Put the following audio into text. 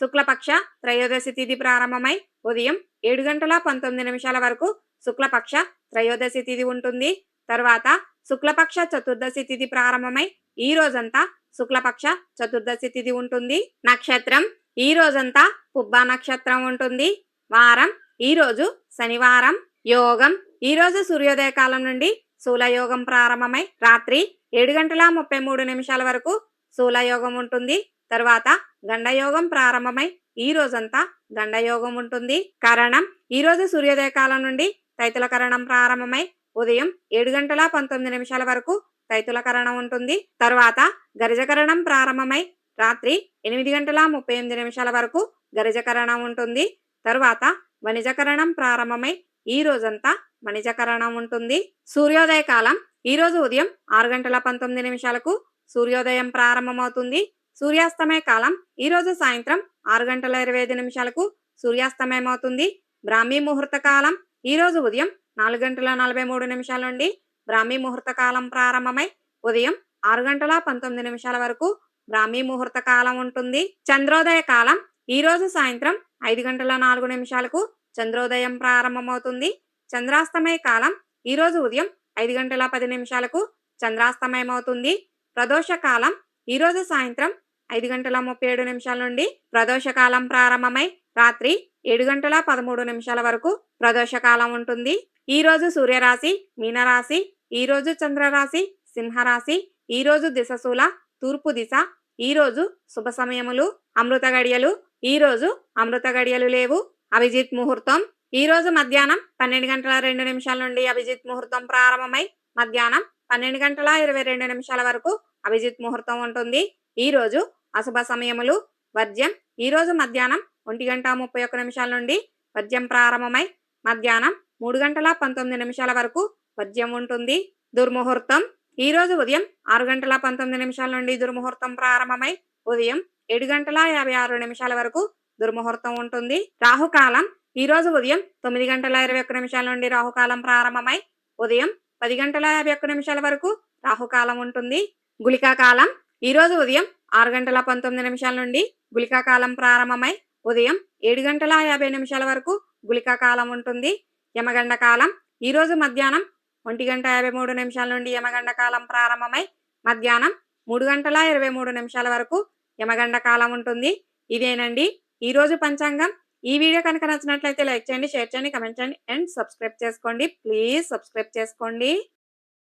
శుక్లపక్ష త్రయోదశి తిథి ప్రారంభమై ఉదయం ఏడు గంటల పంతొమ్మిది నిమిషాల వరకు శుక్లపక్ష త్రయోదశి తిథి ఉంటుంది. తర్వాత శుక్లపక్ష చతుర్దశి తిథి ప్రారంభమై ఈ రోజంతా శుక్లపక్ష చతుర్దశి తిథి ఉంటుంది. నక్షత్రం ఈ రోజంతా పుబ్బా నక్షత్రం ఉంటుంది. వారం ఈ రోజు శనివారం యోగం ఈ రోజు సూర్యోదయ కాలం నుండి శూలయోగం ప్రారంభమై రాత్రి ఏడు గంటల ముప్పై మూడు నిమిషాల వరకు శూలయోగం ఉంటుంది. తర్వాత గండయోగం ప్రారంభమై ఈ రోజంతా గండయోగం ఉంటుంది. కరణం ఈ రోజు సూర్యోదయ కాలం నుండి తైతుల కరణం ప్రారంభమై ఉదయం ఏడు గంటల పంతొమ్మిది నిమిషాల వరకు తైతుల కరణం ఉంటుంది. తర్వాత గరిజకరణం ప్రారంభమై రాత్రి ఎనిమిది గంటల ముప్పై ఎనిమిది నిమిషాల వరకు గరిజకరణం ఉంటుంది. తరువాత వణిజకరణం ప్రారంభమై ఈ రోజంతా వణిజకరణం ఉంటుంది. సూర్యోదయ కాలం ఈ రోజు ఉదయం ఆరు గంటల పంతొమ్మిది నిమిషాలకు సూర్యోదయం ప్రారంభమవుతుంది. సూర్యాస్తమయ కాలం ఈ రోజు సాయంత్రం ఆరు గంటల ఇరవై ఐదు నిమిషాలకు సూర్యాస్తమయం అవుతుంది బ్రాహ్మీ ముహూర్త కాలం ఈ రోజు ఉదయం నాలుగు గంటల నలభై మూడు నిమిషాల నుండి బ్రాహ్మీ ముహూర్త కాలం ప్రారంభమై ఉదయం ఆరు గంటల పంతొమ్మిది నిమిషాల వరకు బ్రాహ్మీ ముహూర్త కాలం ఉంటుంది. చంద్రోదయ కాలం ఈ రోజు సాయంత్రం ఐదు గంటల నాలుగు నిమిషాలకు చంద్రోదయం ప్రారంభమవుతుంది. చంద్రాస్తమయ కాలం ఈ రోజు ఉదయం ఐదు గంటల పది నిమిషాలకు చంద్రాస్తమయం అవుతుంది ప్రదోష కాలం ఈ రోజు సాయంత్రం ఐదు గంటల ముప్పై ఏడు నిమిషాల నుండి ప్రదోషకాలం ప్రారంభమై రాత్రి ఏడు గంటల పదమూడు నిమిషాల వరకు ప్రదోషకాలం ఉంటుంది. ఈ రోజు సూర్యరాశి మీనరాశి ఈ రోజు చంద్రరాశి సింహరాశి ఈ రోజు దిశశూల తూర్పు దిశ ఈ రోజు శుభ సమయములు అమృత గడియలు ఈ రోజు అమృత గడియలు లేవు. అభిజిత్ ముహూర్తం ఈ రోజు మధ్యాహ్నం పన్నెండు గంటల రెండు నిమిషాల నుండి అభిజిత్ ముహూర్తం ప్రారంభమై మధ్యాహ్నం పన్నెండు గంటల ఇరవై రెండు నిమిషాల వరకు అభిజిత్ ముహూర్తం ఉంటుంది. ఈ రోజు అశుభ సమయములు. వర్జ్యం ఈరోజు మధ్యాహ్నం ఒంటి గంట ముప్పై ఒక్క నిమిషాల నుండి వర్జ్యం ప్రారంభమై మధ్యాహ్నం మూడు గంటల పంతొమ్మిది నిమిషాల వరకు వర్జ్యం ఉంటుంది. దుర్ముహూర్తం ఈరోజు ఉదయం ఆరు గంటల పంతొమ్మిది నిమిషాల నుండి దుర్ముహూర్తం ప్రారంభమై ఉదయం ఏడు గంటల యాభై ఆరు నిమిషాల వరకు దుర్ముహూర్తం ఉంటుంది. రాహుకాలం ఈ రోజు ఉదయం తొమ్మిది గంటల ఇరవై ఒక్క నిమిషాల నుండి రాహుకాలం ప్రారంభమై ఉదయం పది గంటల యాభై ఒక్క నిమిషాల వరకు రాహుకాలం ఉంటుంది. గుళికా కాలం ఈ రోజు ఉదయం ఆరు గంటల పంతొమ్మిది నిమిషాల నుండి గుళికా కాలం ప్రారంభమై ఉదయం ఏడు గంటల యాభై నిమిషాల వరకు గుళికా కాలం ఉంటుంది. యమగండ కాలం ఈరోజు మధ్యాహ్నం ఒంటి గంట యాభై మూడు నిమిషాల నుండి యమగండ కాలం ప్రారంభమై మధ్యాహ్నం మూడు గంటల ఇరవై మూడు నిమిషాల వరకు యమగండ కాలం ఉంటుంది. ఇదేనండి. ఈరోజు పంచాంగం. ఈ వీడియో కనుక నచ్చినట్లయితే లైక్ చేయండి షేర్ చేయండి కమెంట్ చేయండి అండ్ సబ్స్క్రైబ్ చేసుకోండి. ప్లీజ్ సబ్స్క్రైబ్ చేసుకోండి.